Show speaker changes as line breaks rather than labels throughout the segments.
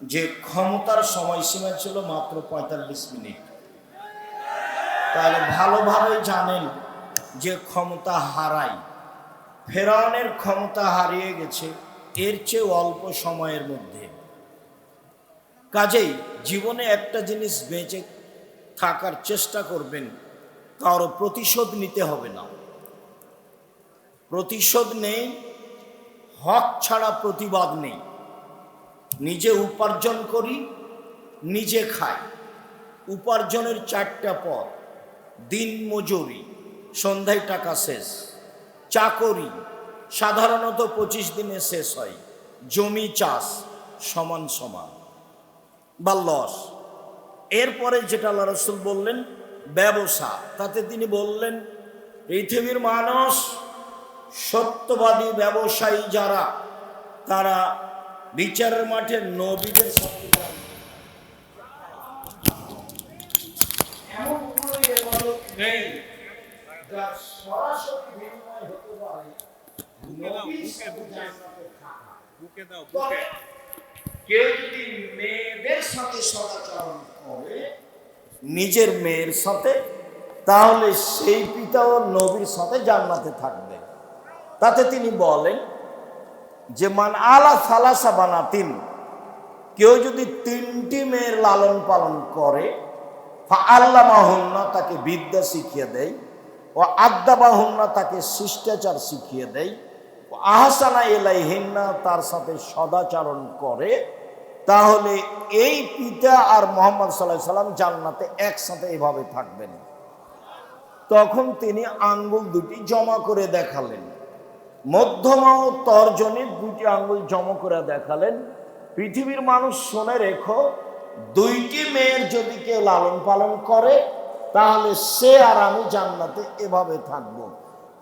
যে ক্ষমতার সময়সীমা ছিল মাত্র পঁয়তাল্লিশ মিনিট। তাহলে ভালোভাবে জানেন যে ক্ষমতা হারাই। ফেরাউনের ক্ষমতা হারিয়ে গেছে, এর চেয়ে অল্প সময়ের মধ্যে। কাজেই জীবনে একটা জিনিস বেঁচে থাকার চেষ্টা করবেন, কারও প্রতিশোধ নিতে হবে না। প্রতিশোধ নেই, হক ছাড়া প্রতিবাদ নেই। নিজে উপার্জন করি, নিজে খাই। উপার্জনের চারটা পথ। দিন মজুরি, সন্ধ্যায় টাকা শেষ। চাকরি, সাধারণত পঁচিশ দিনে শেষ হয়। জমি চাষ, সমান সমান। বা লস। এরপরে যেটা আল্লাহ রসুল বললেন, ব্যবসা। তাতে তিনি বললেন, পৃথিবীর মানুষ সত্যবাদী ব্যবসায়ী যারা, তারা বিচারের মাঠে নবীদের এমন কোনো নেই। সরাসরি বিনিময় হতে পারে কেউ যদি মেয়েদের সাথে সদাচরণ করে নিজের মেয়ের সাথে তাহলে সেই পিতাও নবীর সাথে জান্নাতে থাকবে। তাতে তিনি বলেন যে মান আলা সালাসা বানাতিন, কেউ যদি তিনটি মেয়ের লালন পালন করে আল্লাহ মাহুন্না তাকে বিদ্যা শিখিয়ে দেয়, ও আদ্যা বাহুন্না তাকে শিষ্টাচার শিখিয়ে দেয়, ও আহসানা এলাই হিন্না তার সাথে সদাচরণ করে, তাহলে এই পিতা আর মোহাম্মদ সাল্লাহ সাল্লাম জান্নাতে একসাথে এভাবে থাকবেন। তখন তিনি আঙ্গুল দুটি জমা করে দেখালেন। মধ্যমা ও তর্জনে দুটি আঙ্গুল জমা করে দেখালেন। পৃথিবীর মানুষ শুনে রেখো, দুইটি মেয়ের যদি কেউ লালন পালন করে, তাহলে সে আর আমি জান্নাতে এভাবে থাকব।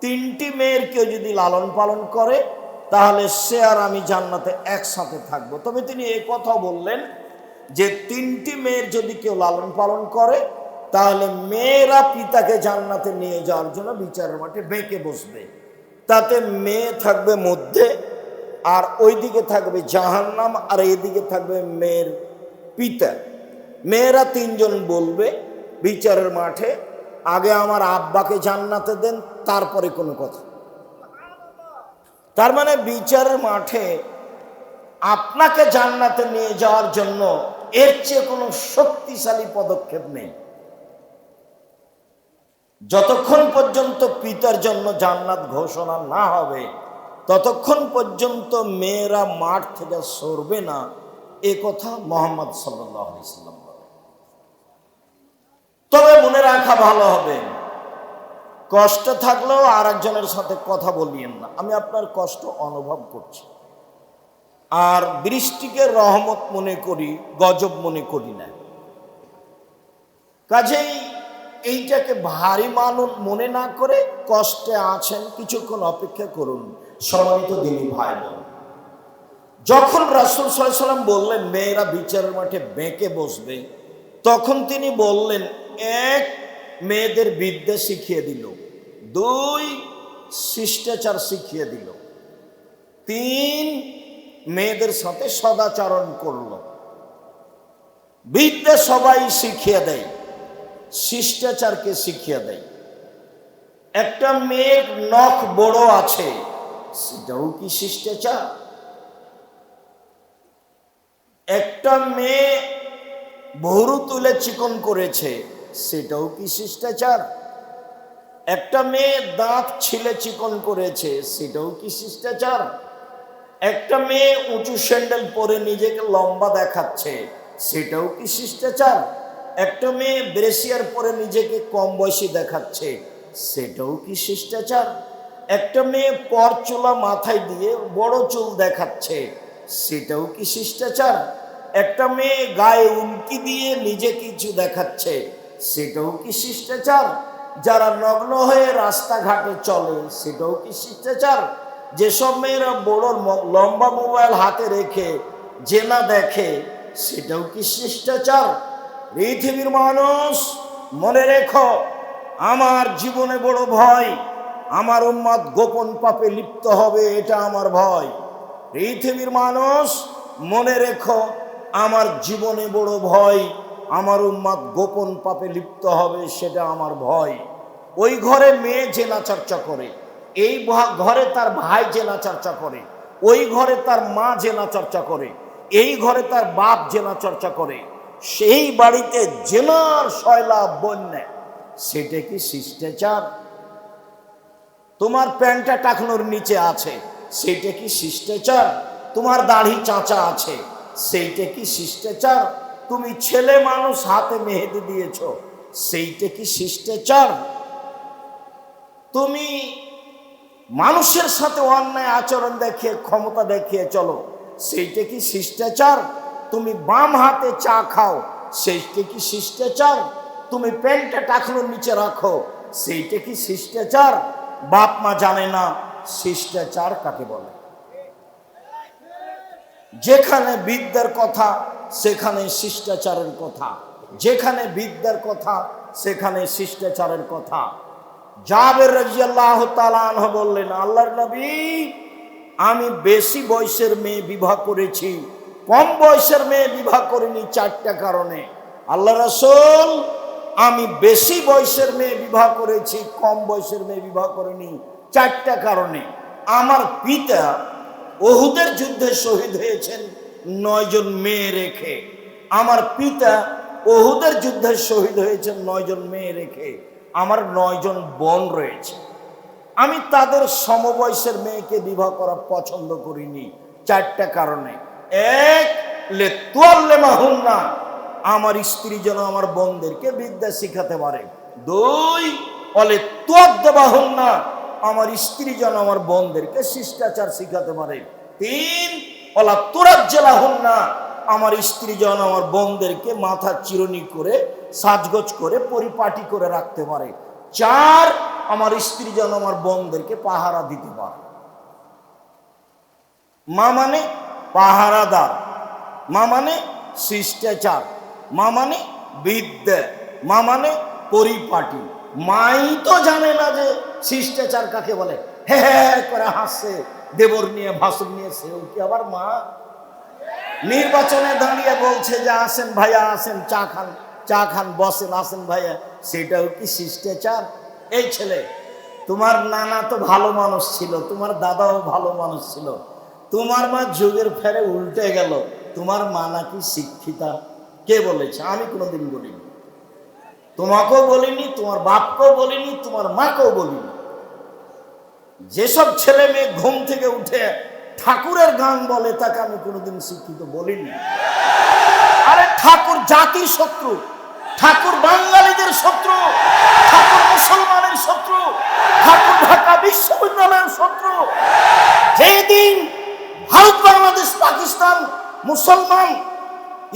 তিনটি মেয়ের কেউ যদি লালন পালন করে, তাহলে সে আর আমি জান্নাতে একসাথে থাকব। তবে তিনি এই কথা বললেন যে, তিনটি মেয়ের যদি কেউ লালন পালন করে, তাহলে মেয়েরা পিতাকে জান্নাতে নিয়ে যাওয়ার জন্য বিচারের মাঠে বেঁকে বসবে। তাতে মেয়ে থাকবে মধ্যে, আর ওইদিকে থাকবে জাহান্নাম, আর এদিকে থাকবে মেয়ের পিতা। মেয়েরা তিনজন বলবে, বিচারের মাঠে, আগে আমার আব্বাকে জান্নাতে দেন, তারপরে কোনো কথা। তার মানে বিচারের মাঠে আপনাকে জান্নাতে নিয়ে যাওয়ার জন্য এর চেয়ে কোনো শক্তিশালী পদক্ষেপ নেই। যতক্ষণ পর্যন্ত পিতার জন্য জান্নাত ঘোষণা না হবে, ততক্ষণ পর্যন্ত মেয়েরা মাঠ থেকে সরবে না। এ কথা মোহাম্মদ বলে তবে মনে রাখা ভালো হবে, কষ্ট থাকলেও আর একজনের সাথে কথা বলিয়েন না। আমি আপনার কষ্ট অনুভব করছি। আর বৃষ্টিকে রহমত মনে করি, গজব মনে করি না। কাজেই এইটাকে ভারী মানুষ মনে না করে কষ্টে আছেন, কিছুক্ষণ অপেক্ষা করুন। সম্মানিত দিনী ভাই বোন যখন রাসুল সাল্লাম বললেন, মেয়েরা বিচারের মাঠে বেঁকে বসবে, তখন তিনি বললেন, এক মেয়েদের বিদ্যা শিখিয়ে দিল, দুই শিষ্টাচার শিখিয়ে দিল, তিন মেয়েদের সাথে সদাচরণ করল। বিদ্যা সবাই শিখিয়ে দেয়। শিষ্টাচারকে শিখিয়ে দেয়। একটা মেয়ের নখ বড় আছে, সেটাও কি শিষ্টাচার? একটা মেয়ে ভরু তুলে চিকন করেছে, সেটাও কি শিষ্টাচার? একটা মেয়ে দাঁত ছিলে চিকন করেছে, সেটাও কি শিষ্টাচার? একটা মেয়ে উঁচু স্যান্ডেল পরে নিজেকে লম্বা দেখাচ্ছে, সেটাও কি শিষ্টাচার? একটা মেয়ে ব্রেসিয়ার পরে নিজেকে কম বয়সী দেখাচ্ছে, সেটাও কি শিষ্টাচার? একটা মেয়ে পর চুলা মাথায় দিয়ে বড় চুল দেখাচ্ছে, সেটাও কি শিষ্টাচার? একটা মেয়ে গায়ে উল্কি দিয়ে নিজে কিছু দেখাচ্ছে, সেটাও কি শিষ্টাচার? যারা নগ্ন হয়ে রাস্তাঘাটে চলে, সেটাও কি শিষ্টাচার? যেসব মেয়েরা বড় লম্বা মোবাইল হাতে রেখে জেনা দেখে, সেটাও কি শিষ্টাচার? পৃথিবীর মানুষ, মনে রেখো, আমার জীবনে বড় ভয়, আমার উম্মাদ গোপন পাপে লিপ্ত হবে, এটা আমার ভয়। পৃথিবীর মানুষ, মনে রেখো, আমার জীবনে বড় ভয়, আমার উম্মাদ গোপন পাপে লিপ্ত হবে, সেটা আমার ভয়। ওই ঘরে মেয়ে জেলা চর্চা করে, এই ঘরে তার ভাই জেলা চর্চা করে, ওই ঘরে তার মা জেলা চর্চা করে, এই ঘরে তার বাপ জেলা চর্চা করে। সেই বাড়িতে জেনার শয়লা বন্যা, সেটা কি শিষ্টাচার? তোমার প্যান্টটা টাকনোর নিচে আছে সেইটা কি শিষ্টাচার? তোমার দাড়ি চাঁচা আছে, সেইটা কি শিষ্টাচার? তুমি ছেলে মানুষ, হাতে মেহেদি দিয়েছ, সেইটা কি শিষ্টাচার? তুমি মানুষের সাথে অন্যায় আচরণ দেখিয়ে, ক্ষমতা দেখিয়ে চলো, সেইটা কি শিষ্টাচার? তুমি বাম হাতে চা খাও, সেইটা কি শিষ্টাচার? তুমি প্যান্টটা টাকনোর নিচে রাখো, সেইটা কি শিষ্টাচার? বাপ মা জানে না শিষ্টাচার কাকে বলে। যেখানে বিদ্যার কথা, সেখানে শিষ্টাচারের কথা। যেখানে বিদ্যার কথা, সেখানে শিষ্টাচারের কথা। জাবের রাজিয়াল্লাহ তালাহ বললেন, আল্লাহর নবী, আমি বেশি বয়সের মেয়ে বিবাহ করেছি কম বয়সের মেয়ে বিবাহ করিনি চারটা কারণে। আল্লাহ রসুল, আমি বেশি বয়সের মেয়ে বিবাহ করেছি, কম বয়সের মেয়ে বিবাহ করিনি চারটা কারণে। আমার পিতা ওহুদের যুদ্ধে শহীদ হয়েছেন নয়জন মেয়ে রেখে। আমার পিতা ওহুদের যুদ্ধে শহীদ হয়েছেন নয়জন মেয়ে রেখে। আমার নয়জন বোন রয়েছে। আমি তাদের সমবয়সের মেয়েকে বিবাহ করা পছন্দ করিনি চারটা কারণে। এক লে তোয়াল্লে মাহুন্না আমার স্ত্রী যেন আমার বোনদেরকে বিদ্যা শিখাতে পারে। দুই, অলে তোয়াদ্দ বাহুন্না আমার স্ত্রী যেন আমার বোনদেরকে শিষ্টাচার শিখাতে পারে। তিন, অলা তোরাজ্জেলা না। আমার স্ত্রী যেন আমার বোনদেরকে মাথা চিরুনি করে, সাজগোজ করে, পরিপাটি করে রাখতে পারে। চার, আমার স্ত্রী যেন আমার বোনদেরকে পাহারা দিতে পারে। মা মানে পাহারাদার। মা মানে শিষ্টাচার, মা মানে বিদ্যা, মা মানে পরিপাটি। মাই তো জানে না যে শিষ্টাচার কাকে বলে। হে হে করে হাসছে দেবর নিয়ে, ভাসুর নিয়ে, সেও কি আবার মা? নির্বাচনে দাঁড়িয়ে বলছে যে, আসেন ভাইয়া, আসেন, চা খান চা খান, বসেন, আসেন ভাইয়া। সেটাও কি শিষ্টাচার? এই ছেলে, তোমার নানা তো ভালো মানুষ ছিল, তোমার দাদাও ভালো মানুষ ছিল। তোমার মা যুগের ফেরে উল্টে গেল। তোমার মা নাকি শিক্ষিতা? কে বলেছে? আমি কোনোদিন বলিনি। তোমাকেও বলিনি, তোমার বাপকেও বলিনি, তোমার মাকেও বলিনি। যেসব ছেলে মেয়ে ঘুম থেকে উঠে ঠাকুরের গান বলে, তাকে আমি কোনোদিন শিক্ষিত বলিনি। আরে ঠাকুর জাতির শত্রু, ঠাকুর বাঙালিদের শত্রু, ঠাকুর মুসলমানের শত্রু, ঠাকুর ঢাকা বিশ্ববিদ্যালয়ের শত্রু। যেদিন ভারত, বাংলাদেশ, পাকিস্তান, মুসলমান,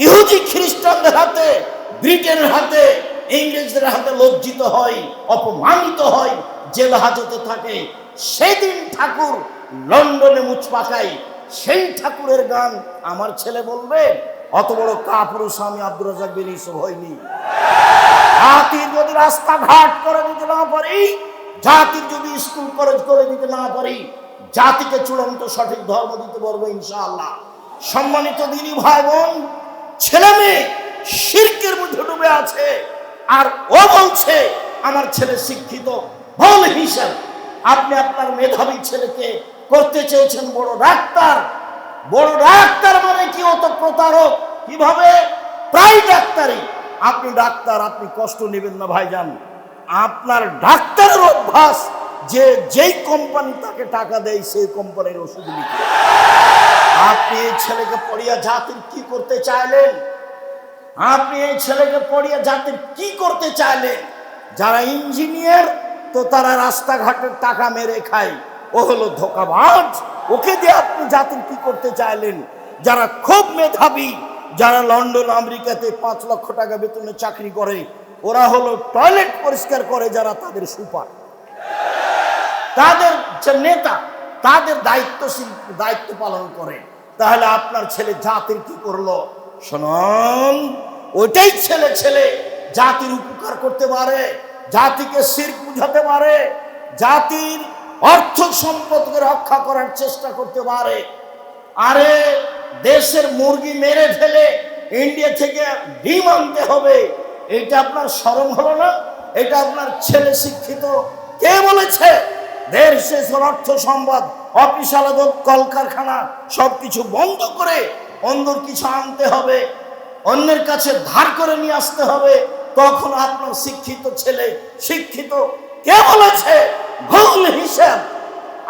ইহুদি, খ্রিস্টানদের হাতে, ব্রিটেনের হাতে, ইংরেজদের হাতে লজ্জিত হয়, অপমানিত হয়, জেল হাজতে থাকে। সেদিন ঠাকুর লন্ডনে মুচ পাকাই সেই ঠাকুরের গান আমার ছেলে বলবে, অত বড় কাপুরুষ আমি আব্দুর রাজাক বিন ইসব হয়নি জাতির যদি রাস্তাঘাট করে দিতে না পারি, জাতির যদি স্কুল কলেজ করে দিতে না পারি জাতিকে চূড়ান্ত সঠিক ধর্ম দিতে পারব ইনশাআল্লাহ। সম্মানিত দিনী ভাই বোন ছেলে মেয়ে শিরকের মধ্যে ডুবে আছে। আর ও বলছে, আমার ছেলে শিক্ষিত, ভুল হিসাব। আপনি আপনার মেধাবী ছেলেকে করতে চেয়েছেন, বড় ডাক্তার। বড় ডাক্তার মানে কি? অত প্রতারক। কীভাবে? প্রায় ডাক্তারই। আপনি ডাক্তার, আপনি কষ্ট নেবেন না ভাইজান। আপনার ডাক্তারের অভ্যাস যে, যেই কোম্পানি তাকে টাকা দেয়, সেই কোম্পানির ওষুধ লিখে আপনি এই ছেলেকে পড়িয়া জাতির কি করতে চাইলেন? আপনি এই ছেলেকে পড়িয়া জাতির কি করতে চাইলেন? যারা ইঞ্জিনিয়ার তো তারা রাস্তাঘাটের টাকা মেরে খায়। ও হলো ধোকাবাজ। ওকে দিয়ে আপনি জাতির কি করতে চাইলেন? যারা খুব মেধাবী, যারা লন্ডন, আমেরিকাতে পাঁচ লক্ষ টাকা বেতনে চাকরি করে, ওরা হলো টয়লেট পরিষ্কার করে যারা তাদের সুপার। তাদের যে নেতা, তাদের দায়িত্বশীল, দায়িত্ব পালন করে। তাহলে আপনার ছেলে জাতির কি করল? শোনন, ওইটাই ছেলে ছেলে জাতির উপকার করতে পারে, জাতিকে শির বুঝাতে পারে, জাতির অর্থ সম্পদকে রক্ষা করার চেষ্টা করতে পারে। আরে, দেশের মুরগি মেরে ফেলে ইন্ডিয়া থেকে ডিম আনতে হবে, এটা আপনার স্মরণ হলো না? এটা আপনার ছেলে শিক্ষিত কে বলেছে? দেশ শেষের অর্থ সম্পদ, অফিস আলাদত কলকারখানা, সবকিছু বন্ধ করে অন্যর কিছু আনতে হবে, অন্যের কাছে ধার করে নিয়ে আসতে হবে। তখন আপনার শিক্ষিত ছেলে, শিক্ষিত, কে বলেছে? ভুল হিসাব।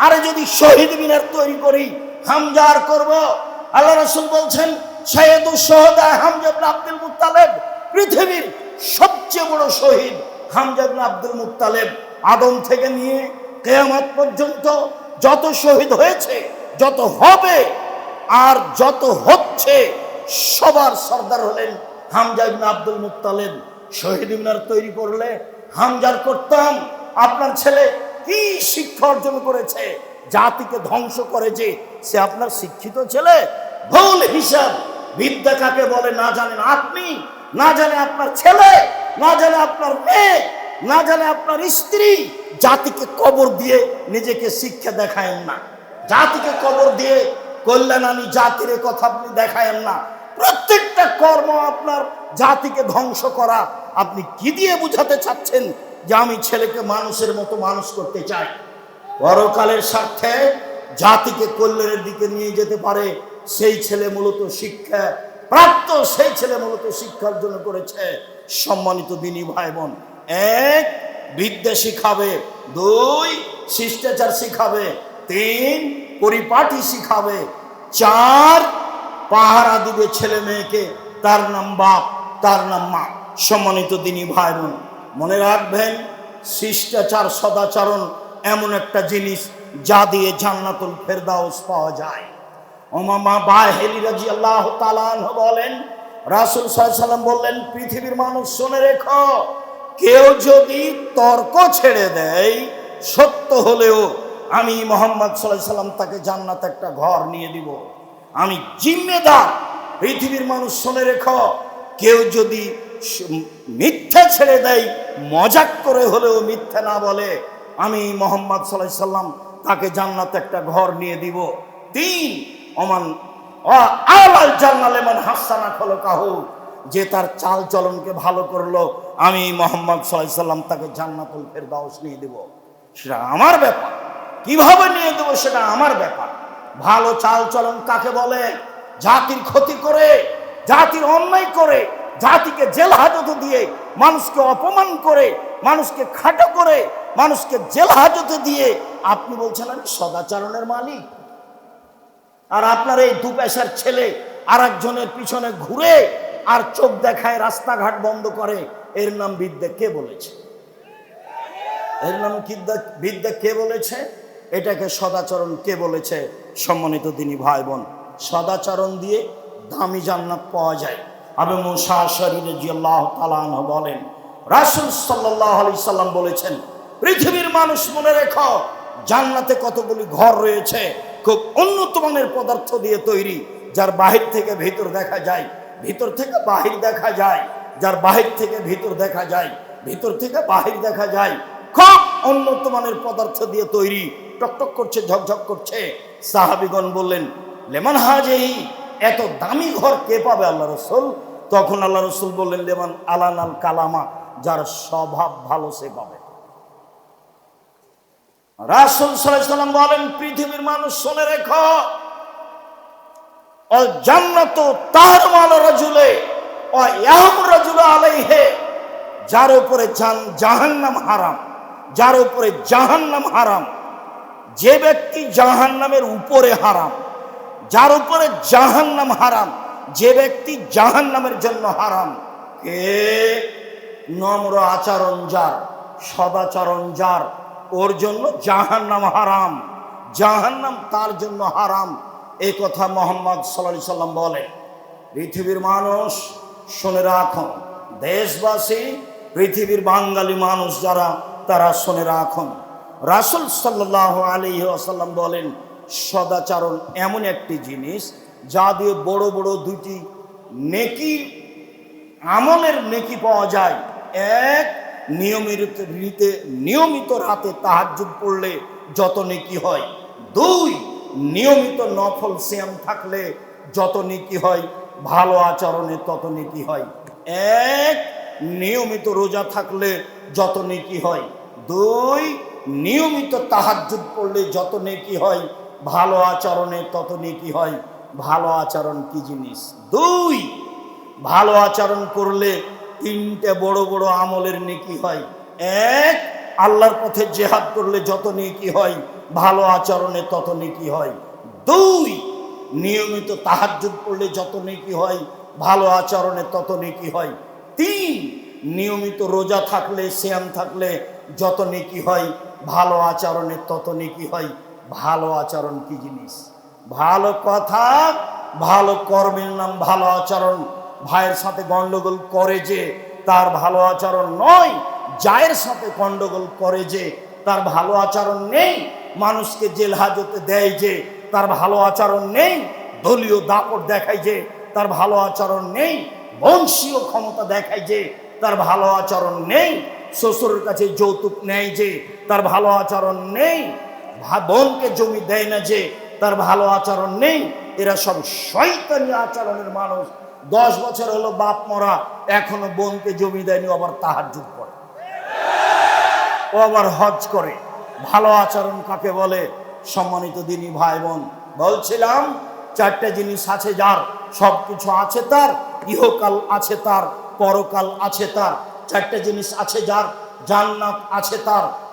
আরে যদি শহীদ মিনার তৈরি করি হামজার করব? আল্লাহ রসুল বলছেন সৈয়দুল সোহদা হামজা আব্দুল মুত্তালেব, পৃথিবীর সবচেয়ে বড় শহীদ হামজা আব্দুল মুত্তালেব, আদম থেকে নিয়ে কেয়ামত পর্যন্ত যত শহীদ হয়েছে, যত হবে আর যত হচ্ছে, সবার সর্দার হলেন হামজা ইবনে আব্দুল মুত্তালেব। শহীদ মিনার তৈরি করলে হামজার করতাম, আপনার ছেলে কি শিক্ষা অর্জন করেছে, জাতিকে ধ্বংস করে যে সে আপনার শিক্ষিত ছেলে? ভুল হিসাব। বিদ্যা কাকে বলে না জানেন আপনি, না জানে আপনার ছেলে, না জানে আপনার মেয়ে। না জানে আপনার স্ত্রী জাতিকে কবর দিয়ে নিজেকে শিক্ষা দেখায়েন না। জাতিকে কবর দিয়ে কল্যাণ আমি জাতির কথা আপনি দেখায়েন না। প্রত্যেকটা কর্ম আপনার জাতিকে ধ্বংস করা। আপনি কি দিয়ে বুঝাতে চাচ্ছেন যে আমি ছেলেকে মানুষের মতো মানুষ করতে চাই? পরকালের স্বার্থে জাতিকে কল্যাণের দিকে নিয়ে যেতে পারে। সেই ছেলে মূলত শিক্ষা প্রাপ্ত সেই ছেলে মূলত শিক্ষার জন্য করেছে। সম্মানিত দিনী ভাই বোন এক, বিদ্যা শিখাবে। দুই, শিষ্টাচার শিখাবে। তিন পরিপাটি শিখাবে। চার, পাহারা দিবে ছেলে মেয়েকে। তার নাম বাপ, তার নাম মা। সম্মানিত দিনী ভাই বোন মনে রাখবেন, শিষ্টাচার, সদাচরণ এমন একটা জিনিস যা দিয়ে জান্নাতুল ফেরদাউস পাওয়া যায়। ওমামা বাহেলি রাজি আল্লাহ তালান বলেন, রাসুল সাল্লাম বললেন, পৃথিবীর মানুষ, শুনে রেখো কেউ যদি তর্ক ছেড়ে দেয়, সত্য হলেও আমি মোহাম্মদ সাল্লাহ সাল্লাম তাকে জান্নাত একটা ঘর নিয়ে দিব। আমি জিম্মেদার, পৃথিবীর মানুষ শুনে রেখো। কেউ যদি মিথ্যা ছেড়ে দেয়, মজাক করে হলেও মিথ্যা না বলে, আমি মোহাম্মদ সাল্লাহ সাল্লাম তাকে জান্নাত একটা ঘর নিয়ে দিব। তিন অমান আলাল জান্নালে মান হাসানা খলো কাহু যে তার চাল চলনকে ভালো করল আমি মোহাম্মদ সাল্লাম তাকে জান্নাতুল ফেরদাউস নিয়ে দিব। সেটা আমার ব্যাপার। কীভাবে নিয়ে দেবো সেটা আমার ব্যাপার। ভালো চাল চলন কাকে বলে? জাতির ক্ষতি করে, জাতির অন্যায় করে, জাতিকে জেল হাজতে দিয়ে, মানুষকে অপমান করে, মানুষকে খাটো করে, মানুষকে জেল হাজতে দিয়ে। আপনি বলছেন, আমি সদাচরণের মালিক। আর আপনার এই দু পেশার ছেলে আর একজনের পিছনে ঘুরে আর চোখ দেখায় রাস্তাঘাট বন্ধ করে। এর নাম বিদ্যা কে বলেছে? এর নাম বিদ্যা বিদ্যা কে বলেছে? এটাকে সদাচরণ কে বলেছে? সম্মানিত দিনী ভাই বোন সদাচরণ দিয়ে দামি জান্নাত পাওয়া যায়। আবে মুসা শরীরে জিয়াল্লাহ তালান বলেন, রাসুল সাল্লাহ আলি সাল্লাম বলেছেন, পৃথিবীর মানুষ মনে রেখো, জান্নাতে কতগুলি ঘর রয়েছে, খুব উন্নত মানের পদার্থ দিয়ে তৈরি, যার বাহির থেকে ভিতর দেখা যায়, ভিতর থেকে বাহির দেখা যায়। যার বাহির থেকে ভিতর দেখা যায়, ভিতর থেকে বাহির দেখা যায়, খুব উন্নত মানের পদার্থ দিয়ে তৈরি টকটক করছে ঝকঝক করছে। সাহাবিগণ বললেন, লেমন হাজেই, এত দামি ঘর কে পাবে আল্লাহ রসুল? তখন আল্লাহ রসুল বললেন, লেমন আলান আল কালামা, যার স্বভাব ভালো সে পাবে। রাসুল সাল্লাম বলেন, পৃথিবীর মানুষ শুনে রেখো জান্নাত তার মাল রাজুল যার উপরে জাহান্নাম হারাম, যার উপরে জাহান্নাম হারাম, যে ব্যক্তি জাহান্নামের উপরে হারাম, যার উপরে জাহান্নাম হারাম, যে ব্যক্তি জাহান্নামের জন্য হারাম, কে? নম্র আচরণ যার সদাচরণ যার, ওর জন্য জাহান্নাম হারাম, জাহান্নাম তার জন্য হারাম এই কথা মোহাম্মদ সাল্লাম বলে পৃথিবীর মানুষ শুনে রাখুন দেশবাসী, পৃথিবীর বাঙালি মানুষ যারা, তারা শুনে রাখুন রাসুল সাল্লাহ আলী আসাল্লাম বলেন, সদাচরণ এমন একটি জিনিস যা দিয়ে বড় বড় দুটি নেকি, আমলের নেকি পাওয়া যায়। এক, নিয়মিত রীতে, নিয়মিত রাতে তাহাজ্জুদ পড়লে যত নেকি হয়। দুই, নিয়মিত নফল সিয়াম থাকলে যত নেকি হয় ভালো আচরণে তত নেকি হয়। এক, নিয়মিত রোজা থাকলে যত নেকি হয়। দুই, নিয়মিত তাহাজ্জুদ পড়লে যত নেকি হয়, ভালো আচরণে তত নেকি হয়। ভালো আচরণ কি জিনিস? দুই, ভালো আচরণ করলে তিনটে বড় বড় আমলের নেকি হয়। এক, আল্লাহর পথে জেহাদ করলে যত নেকি হয়, ভালো আচরণে তত নেকি হয়। দুই নিয়মিত তাহাজ্জুদ পড়লে যত নেকি হয়, ভালো আচরণে তত নেকি হয়। তিন, নিয়মিত রোজা থাকলে শ্যাম থাকলে যত নেকি হয়, ভালো আচরণে তত নেকি হয়। ভালো আচরণ কি জিনিস? ভালো কথা, ভালো কর্মের নাম, ভালো আচরণ। ভাইয়ের সাথে গন্ডগোল করে যে তার ভালো আচরণ নয়, জায়ের সাথে গন্ডগোল করে যে তার ভালো আচরণ নেই। মানুষকে জেল হাজতে দেয় যে তার ভালো আচরণ নেই, দলীয় দাপট দেখায় যে তার ভালো আচরণ নেই, বংশীয় ক্ষমতা দেখায় যে তার ভালো আচরণ নেই, শ্বশুরের কাছে যৌতুক নেয় যে তার ভালো আচরণ নেই বোনকে জমি দেয় না যে তার ভালো আচরণ নেই, এরা সব শয়তানি আচরণের মানুষ। দশ বছর হলো বাপ মরা, এখনও বোনকে জমি দেয়নি আবার তাহার যুগ করে। ও আবার হজ করে। ভালো আচরণ কাকে বলে? সম্মানিত দিনী ভাই বোন, বলছিলাম, চারটে জিনিস আছে যার সব কিছু আছে তার, ইহকাল আছে তার, পরকাল আছে তার, চারটে জিনিস আছে যার, জান্নাত আছে তার।